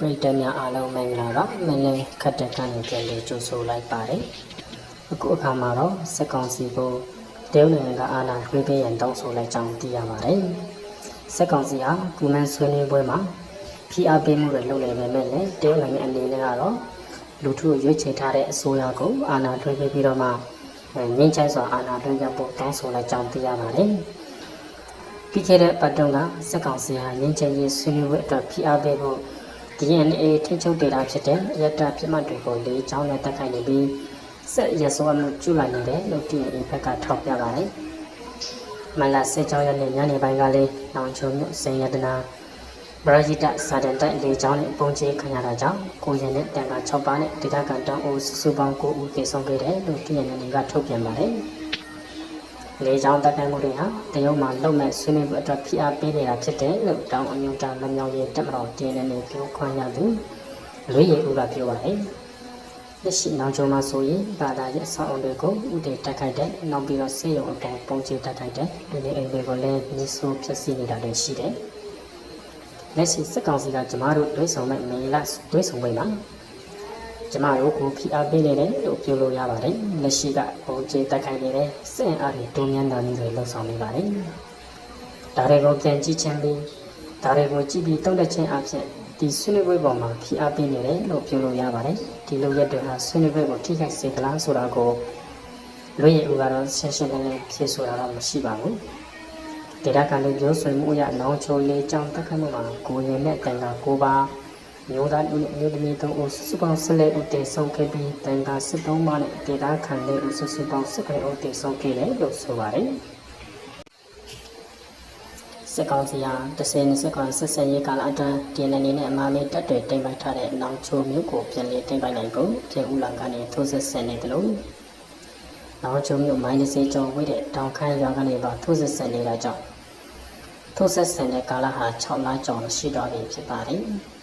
ပရိသတ်များအားလုံးမင်္ဂလာပါမင်းလေးခတ်တက်ကနေပြန်လေးကြိုဆိုလိုက်ပါတယ်အခုအခါမှာတော့စက်ကောင်စီကိုတဲဝနိုင်ငံကအာဏာခွေးပေးရန်တောင်းဆိုလိုက်ကြောင်းသိရပါတယ်စက်ကောင်စီဟာကုမန်ဆွေးနွေးပွဲမှာဖိအားပေးမှုတွေလုပ်နေပေမဲ့လည်းတဲဝနိုင်ငံအနေနဲ့ကတော့လူထုရွေးချယ်ထားတဲ့အစိုးရကိုအာဏာထွေးပေးပြီးတော့မှငင်းချိုင်းစွာအာဏာထွေးပြဖို့တောင်းဆိုလိုက်ကြောင်းသိရပါတယ်ပြီးခဲ့တဲ့ပတ်တုန်းကစက်ကောင်စီဟာငင်းချိုင်းရေးဆွေးနွေးပွဲအတွက်ဖိအားပေးဖို့ DNA ထိချုပ်ဒေတာဖြစ်တဲ့အယက်တာဖြစ်မှတ်တွေကိုလေးချောင်းနဲ့တက်ခိုင်နေပြီးဆက်ရဆိုးမှုကျူလာနေတယ်လို့ DNA ဘက်ကထောက်ပြပါတယ်။မလာစေချောင်းရတဲ့ညနေပိုင်းကလေးနောင်ချုံမြို့စိန်ရတနာဘရာဂျီတာစာတန်တိုက်လေးချောင်းနဲ့ပုံချေခံရတာကြောင့်ကိုရင်နဲ့တန်ခါ6ပါးနဲ့ဒေတာကန်တောင်းအိုးစုပေါင်း9ဦးပြေဆုံးခဲ့တယ်လို့ DNA ကထုတ်ပြန်ပါတယ်။ လေကြောင်းတက်ခိုင်မှုတွေဟာတရုတ်မှာလုံမဲ့ဆွေးနွေးပွဲအတွက်ဖိအားပေးနေတာဖြစ်တယ်လို့တောင်အညွန့်တာလမြောင်ရေးတက်မတော်တင်းနေပြောခွင့်ရသူလွေရည်ဦးကပြောပါတယ်။လက်ရှိနောက်ကျော်မှာဆိုရင်ဘာသာရေးအဆောက်အအုံတွေကိုဥတည်တက်ခိုက်တဲ့နောက်ပြီးတော့ဆေးရုံအပေါ်ပုံချတက်ခိုက်တဲ့ဒီနေ့အိမ်တွေကိုလည်းမြစ်ဆိုးဖြစ်စီနေတာတွေရှိတယ်။လက်ရှိစစ်ကောင်စီကကျမတို့ဒွိဆောင်မဲ့မေလာဒွိဆောင်ပွဲမှာ ကျမတို့ကိုဖိအားပေးနေတယ်လို့ပြောလို့ရပါတယ်။လက်ရှိကပုံချတက်ခိုက်နေတဲ့စင်အားတွေတုံ့ပြန်တာမျိုးတွေလှုပ်ဆောင်နေပါတယ်။ဒါတွေကိုပြန်ကြည့်ချင်းပြီးဒါတွေကိုကြည့်ပြီးတုံ့တက်ခြင်းအဖြစ်ဒီဆွေးနွေးပွဲပေါ်မှာဖိအားပေးနေတယ်လို့ပြောလို့ရပါတယ်။ဒီလိုရက်တွေဟာဆွေးနွေးပွဲကိုထိခိုက်စေသလားဆိုတာကိုလွေရည်ဦးကတော့ရှင်းရှင်းလင်းလင်းဖြေဆိုတာတော့မရှိပါဘူး။ဒေတာကလည်းပြောဆွေးမှုအရနောင်ချိုလေးကြောင်းတက်ခတ်မှုမှာကိုရင်နဲ့တန်ခါကိုပါ မျိုးသားဦးနဲ့မျိုးသမီးသုံးဦးစုစုပေါင်း14ဦးတည်ဆုံးခဲ့ပြီးတန်ခါ73ပါးနဲ့ဒေတာခံလေးဦးစုစုပေါင်း19ဦးတည်ဆုံးခဲ့တယ်လို့ဆိုပါတယ်။စစ်ကောင်စီဟာ30ခွန်ဆက်ဆက်ရေးကာလအတွင်း DNA နဲ့အမားလေးတက်တွေတင်ပိုက်ထားတဲ့နောင်ချိုမျိုးကိုပြန်လည်တင်ပိုက်နိုင်ဖို့ကျေဦးလာကနေထိုးဆက်ဆင်နေတယ်လို့နောင်ချိုမျိုးမိုင်း30ကျော်ဝေးတဲ့တောင်ခမ်းရွာကနေပါထိုးဆက်ဆင်နေတာကြောင့်ထိုးဆက်ဆင်တဲ့ကာလဟာ6လကျော်ရှိတော့ပြီဖြစ်ပါတယ်။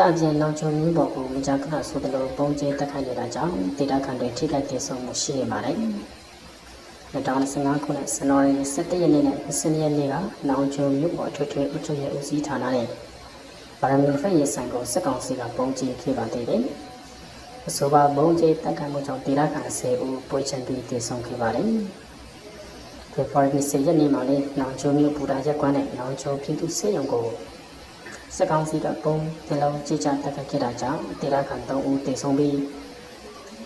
တာပြန်နောင်ချိုမျိုးပေါ်ကိုမကြာခဏဆိုသလိုပုံကျဲတက်ခိုက်နေတာကြောင့်ဒေတာခန်တွေထိခိုက်ဒေဆုံးမှုရှိနေပါတယ်။2015ခုနှစ်ဇန်နဝါရီ17ရက်နေ့နဲ့20ရက်နေ့ကနောင်ချုံမြို့ပေါ်ထွေထွေအုပ်ချုပ်ရေးဦးစီးဌာနနဲ့ပါရမီဖက်ရေးဆိုင်ကိုစစ်ကောင်စီကပုံကြီးခဲ့ပါသေးတယ်။အဆိုပါပုံကြီးတက်ခံမှုကြောင့်ဒေသခံ10ဦးပွေချန်ပြီးတည်ဆုံခဲ့ပါတယ်။ဖေဖော်ဝါရီ10ရက်နေ့မှာလည်းနောင်ချုံမြို့ပူတာရက်ကွမ်းနဲ့နောင်ချုံပြည်သူစေယုံကို စစ်ကောင်စီကပုံတလုံးကြိကျတက်ခဲ့တာကြောင့်ဒေသခံ3ဦးတည်ဆုံပြီး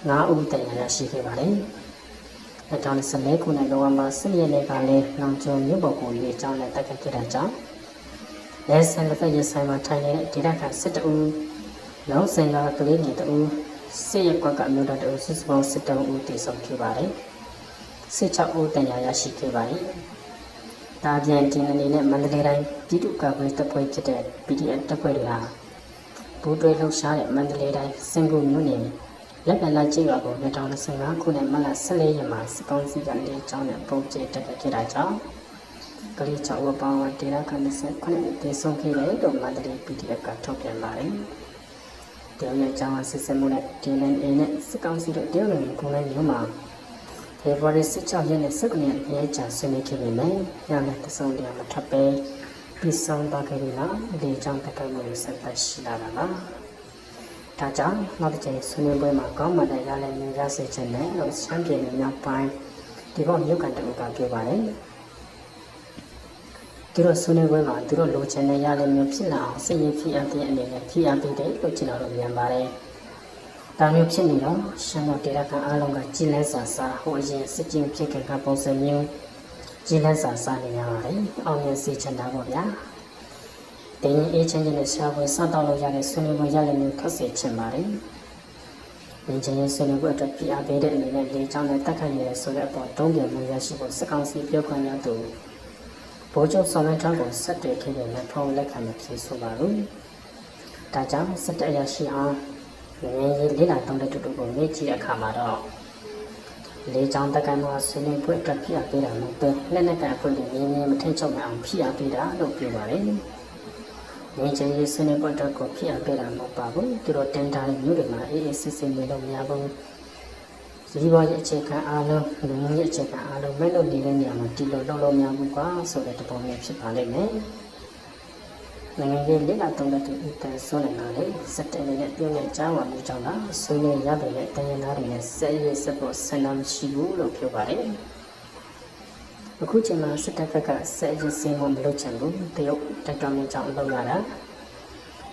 9ဦးတရားရရှိခဲ့ပါတယ်။2014ခုနှစ်နိုဝင်ဘာ10ရက်နေ့ကလည်းနောင်ကျော်မြို့ပေါ်ကိုလေကြောင်းနဲ့တက်ခတ်ခဲ့တာကြောင့်လဲဆန်လက်ဖက်ရဆိုင်မှာထိုင်နေတဲ့ဒေတာခစစ်တူလောင်းစင်ကကလေးငယ်တူစစ်ရက်ကွက်ကမြို့တော်တူစစ်စပေါင်းစစ်တုံးဦးတည်ဆုံခဲ့ပါတယ်စစ်6ဦးတန်ရာရရှိခဲ့ပါတယ် ဒါပြန်ဒီအနေနဲ့မန္တလေးတိုင်းပြည်သူ့ကာကွယ်တပ်ဖွဲ့ဖြစ်တဲ့ PDF တပ်ဖွဲ့တွေဟာဘူတွဲလှုပ်ရှားတဲ့မန္တလေးတိုင်းစင်ကူမြို့နယ်လက်ပံလာကျေးရွာကို2025ခုနှစ်မတ်လ14ရက်မှာစစ်ကောင်စီကနေကျောင်းနဲ့ပုံကျဲတက်ခဲ့တာကြောင့်ကလေး6ဦးပေါင်းဒေတာခ29ခုနှစ်တည်ဆုံခဲ့တယ်လို့မန္တလေး PDF ကထုတ်ပြန်ပါတယ်။တရားရဲ့ကျောင်းအစစ်စစ်မှုနဲ့ DNA နဲ့စစ်ကောင်စီတို့တရားဝင်ကုန်းလိုက်မျိုးမှာ ဖေဖော်ဝါရီ16ရက်နဲ့19ရက်ရဲချာဆွေးနွေးခဲ့ပေမဲ့ညနေတဆုံတရားမထပ်ပဲပြီးဆုံးသွားခဲ့ပြီလားဒီကျောင်းတက်ခဲ့မှုတွေဆက်သက်ရှိလာတာပါ။ဒါကြောင့်နောက်တစ်ချိန်ဆွေးနွေးပွဲမှာကောင်းမွန်တဲ့ရလဒ်မျိုးရစေချင်တယ်လို့ရှမ်းပြည်နယ်မြောက်ပိုင်းဒီဘောမြို့ကန်တူကပြောပါတယ်သူတို့ဆွေးနွေးပွဲမှာသူတို့လိုချင်တဲ့ရလဒ်မျိုးဖြစ်လာအောင်စိတ်ရင်းဖြစ်အပ်တဲ့အနေနဲ့ဖြစ်အပ်တဲ့လို့ကျွန်တော်တို့မြင်ပါတယ် ဒါမျိုးဖြစ်နေတော့ရှမ်းတော်ဒေတာကန်အားလုံးကကြည်လန်းစာစာဟိုအရင်စစ်ကျင်းဖြစ်ခဲ့ကပုံစံမျိုးကြည်လန်းစာစာနေရပါတယ်အောင်မြင်စေချင်တာပေါ့ဗျာတင်းရင်အေးချမ်းချမ်းနဲ့ရှားပွဲစတော့လို့ရတဲ့ဆွေးနွေးပွဲရလဒ်မျိုးခက်စေချင်ပါတယ်။ဒီချင်းရဲ့ဆွေးနွေးပွဲအတွက်ပြအားပေးတဲ့အနေနဲ့လေကြောင်းနဲ့တက်ခတ်ရတဲ့ဆိုတဲ့အပေါ်တုံးပြန်မှုရရှိဖို့စကောင်စီပြောခွင့်ရသူဗိုလ်ချုပ်ဆောင်မထောက်ကိုဆက်တွေ့ခဲ့တဲ့လက်ဖုံးလက်ခံမဖြစ်ဆိုပါဘူး။ဒါကြောင့်စစ်တပ်ရရှိအောင် ငင်းရေးလေးလာတောင်းတဲ့တူတူကိုမေ့ကြည့်တဲ့အခါမှာတော့လေကြောင်းတက်ကန်မှာဆွေးနွေးပွဲအတွက်ပြအားပေးတာမဟုတ်ပဲလက်နက်ကအဖွဲ့တွေငင်းငင်းမထင်ချုပ်နိုင်အောင်ဖိအားပေးတာလို့ပြောပါတယ်။ငင်းချင်ရေးဆွေးနွေးပွဲတော့ကိုဖြစ်အပ်ခဲ့တာမဟုတ်ပါဘူးသူတို့တင်ထားတဲ့မျိုးတွေမှာအေးအေးစစ်စစ်နေလို့မရဘူးဇီဝရဲ့အခြေခံအားလုံးလူမျိုးရဲ့အခြေခံအားလုံးမဲ့လို့နေတဲ့နေရာမှာဒီလိုလုံးလုံးများဘူးကွာဆိုတဲ့တပုံမျိုးဖြစ်ပါလိမ့်မယ် နိုင်ငံရေးလက်လာတုံးတဲ့သူအတန်ဆွနိုင်တာလေစက်တင်နေတဲ့ပြုံးနဲ့ကြားဝမှုကြောင့်လားဆွေးနွေးရပေမဲ့တိုင်းရင်းသားတွေနဲ့ဆက်ရည်ဆက်ဖို့ဆန္ဒမရှိဘူးလို့ပြောပါတယ်အခုချိန်မှာစစ်တပ်ဘက်ကဆက်ရည်စင်မှုမလုပ်ချင်ဘူးတရုတ်တိုက်တော်မှုကြောင့်လုပ်ရတာ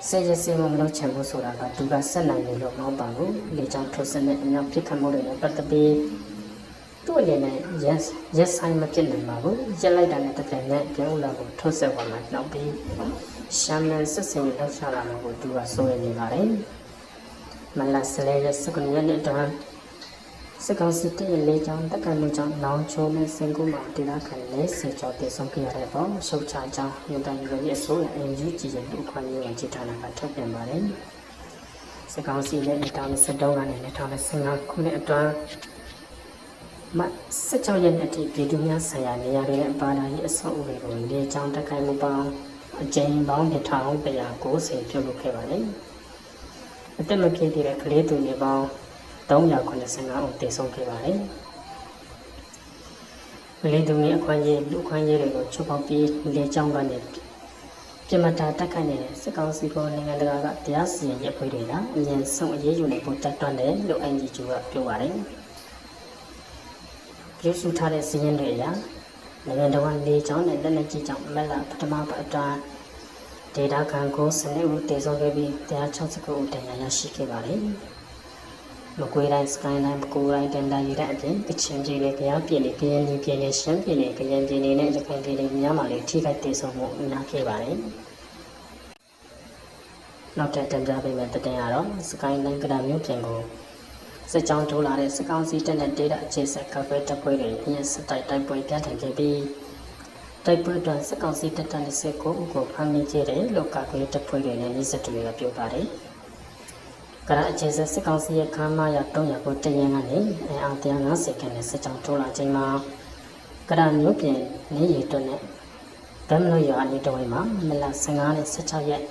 ဆက်ရည်စင်မှုမလုပ်ချင်ဘူးဆိုတာကသူကဆက်နိုင်တယ်လို့မဟုတ်ပါဘူးလေကြောင့်ထုတ်စနဲ့အများဖြစ်ခတ်မှုတွေနဲ့ပတ်သက်ပြီးသူ့အနေနဲ့ yes yes ဆိုင်မဖြစ်နိုင်ပါဘူးရက်လိုက်တာနဲ့တကယ်နဲ့ပြောင်းလာကိုထုတ်ဆက်သွားမှနောက်ပြီး ရှမ်းနယ်စစ်စင်လောက်ချလာမှာကိုသူကစိုးရိမ်နေပါတယ်မလဆလဲရစကုညနဲ့တော့စကောစီတဲ့လေကြောင်းတက်ကလူကြောင့်နောင်ချိုးနဲ့စင်ကူမှာဒေသခံလေးစေကျော်တည်ဆုံးခဲ့ရတဲ့ပေါ့ရှုပ်ချကြောင်းညွန်တိုင်ရဲ့အစိုးရအင်ဂျီကြီးရဲ့လူခွင့်ရေးဝန်ကြီးဌာနကထုတ်ပြန်ပါတယ်စကောစီနဲ့2023ကနေ2015ခုနှစ်အတွင်းမ16ရက်နေ့အထိပြည်သူများဆိုင်ရာနေရာတွေနဲ့ပါလာရေးအဆောက်အဦတွေကိုလေကြောင်းတက်ခိုင်မှုပေါင်း အကြိမ်ပေါင်း1190ပြုလုပ်ခဲ့ပါတယ်။အသက်မပြည့်သေးတဲ့ကလေးသူတွေပေါင်း385ဦးတည်ဆုံးခဲ့ပါတယ်။ကလေးသူတွေအခွင့်အရေးလူခွင့်ရေးတွေကိုချုပ်ပေါက်ပြီးလေကြောင်းကနေပြမတာတက်ခိုင်နေတဲ့စစ်ကောင်စီကနိုင်ငံတကာကတရားစီရင်ရေးအဖွဲ့တွေကအញ្ញံဆုံးအရေးယူနေဖို့တိုက်တွန်းတယ်လို့ NGO ကပြောပါတယ်။ပြုစုထားတဲ့စီးရင်တွေအရ နိုင်ငံတော်ကလေချောင်းနဲ့လက်နက်ကြီးကြောင့်မက်လာပထမပတ်အတွင်းဒေတာခံကိုစနစ်ဦးတည်ဆုံးခဲ့ပြီး169ဦးတရားရရှိခဲ့ပါတယ်။မကွေးတိုင်းစကိုင်းတိုင်းပကူတိုင်းတန်တာရီတိုင်းအပြင်ကချင်ပြည်နယ်ကရားပြည်နယ်ကရင်ပြည်နယ်ရှမ်းပြည်နယ်ကရင်ပြည်နယ်နဲ့ရခိုင်ပြည်နယ်များမှာလည်းထိခိုက်တည်ဆုံးမှုများခဲ့ပါတယ်။နောက်ထပ်တင်ပြပေးမယ့်တင်ကတော့စကိုင်းတိုင်းကဒါမျိုးပြင်ကို စစ်ကြောင်းထိုးလာတဲ့စစ်ကောင်စီတပ်နဲ့ဒေတာအခြေဆက်ကဖဲတပ်ဖွဲ့တွေအရင်စစ်တိုက်တိုက်ပွဲပြန့်ထန်ခဲ့ပြီးတိုက်ပွဲတွင်စစ်ကောင်စီတပ်တပ်29ဦးကိုဖမ်းမိခဲ့တယ်လို့ကာကွယ်တပ်ဖွဲ့တွေနဲ့နှိစက်တွေကပြောပါတယ်။ကရအခြေဆက်စစ်ကောင်စီရဲ့ခမ်းမရ300ကိုတရင်ကနေအင်အား150ခန့်နဲ့စစ်ကြောင်းထိုးလာချိန်မှာကရမျိုးပြင်နေရီတွနဲ့ဗမ်လို့ရအနီးတဝိုင်းမှာမလ15နဲ့16ရက်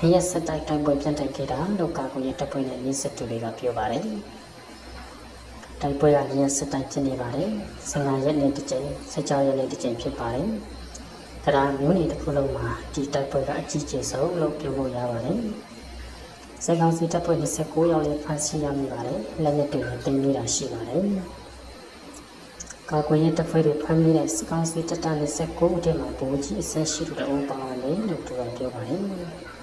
ဒီရက်စက်တိုက်တိုက်ပွဲပြန့်ထန်ခဲ့တာလို့ကာကွယ်ရေးတပ်ဖွဲ့နဲ့နှိစက်တွေကပြောပါတယ်။တိုက်ပွဲကညစက်တိုက်ဖြစ်နေပါတယ်။15ရက်နေ့တစ်ကြိမ်16ရက်နေ့တစ်ကြိမ်ဖြစ်ပါတယ်။ဒါမျိုးနေတစ်ခုလုံးမှာဒီတိုက်ပွဲကအကြီးကျယ်ဆုံးလို့ပြောလို့ရပါတယ်။စက်ကောင်စီတပ်ဖွဲ့29ယောက်လည်းဖမ်းဆီးရမိပါတယ်။လက်နက်တွေလည်းတင်နေတာရှိပါတယ်။ကာကွယ်ရေးတပ်ဖွဲ့တွေဖမ်းမိတဲ့စကောင်စီတပ်သား29ဦးတည်းမှာဗိုလ်ကြီးအဆင့်ရှိသူတို့ပါဝင်တယ်လို့သူကပြောပါတယ်။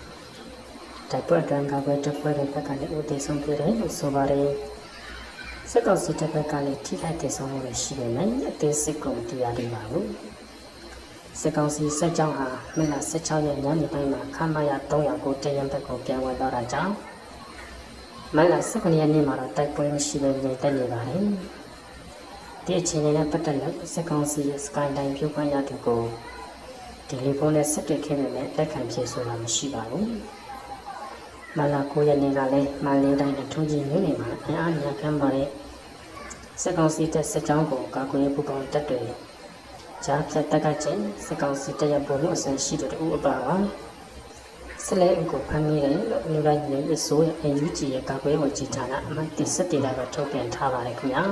တိုက်ပွဲအတွင်းကာကွယ်တပ်ဖွဲ့တွေဘက်ကလည်းဦးတည်ဆုံးပြတယ်လို့ဆိုပါတယ်။စက်ကောင်စီတပ်ဘက်ကလည်းထိခိုက်တဲ့ဆုံးမှုတွေရှိပေမဲ့အသေးစိတ်ကိုမသိရသေးပါဘူးစက်ကောင်စီစက်ကြောင်းဟာမင်းလာ16ရက်ညနေပိုင်းမှာခမရ300ကိုတရံဘက်ကိုပြန်ဝင်တော့တာကြောင့်မင်းလာ19ရက်နေ့မှာတော့တိုက်ပွဲမရှိဘဲနေတက်နေပါတယ်ဒီအချိန်နဲ့ပတ်သက်လို့စက်ကောင်စီရဲ့စကိုင်းတိုင်းပြုခွင့်ရသူကိုတယ်လီဖုန်းနဲ့ဆက်သွယ်ခဲ့ပေမဲ့လက်ခံဖြေဆိုတာမရှိပါဘူး မလာ9ရက်နေ့ကလည်းမန္တလေးတိုင်းထုံးကြီးမြို့နယ်မှာအင်အားများခမ်းပါတဲ့စက်ကောင်စီတပ်စစ်ကြောင်းကိုကာကွယ်ပူးပေါင်းတပ်တွေကြားဖြတ်တက်ကချင်းစက်ကောင်စီတပ်ရပုံမှုအစရှိတဲ့တူအပါပါဆလဲအကိုဖမ်းမိတယ်လို့လူတိုင်းရဲ့အစိုးရအယူကြီးရဲ့ကာကွယ်ဝင်ကြီးဌာနအမှတ်17ကထုတ်ပြန်ထားပါတယ်ခင်ဗျာ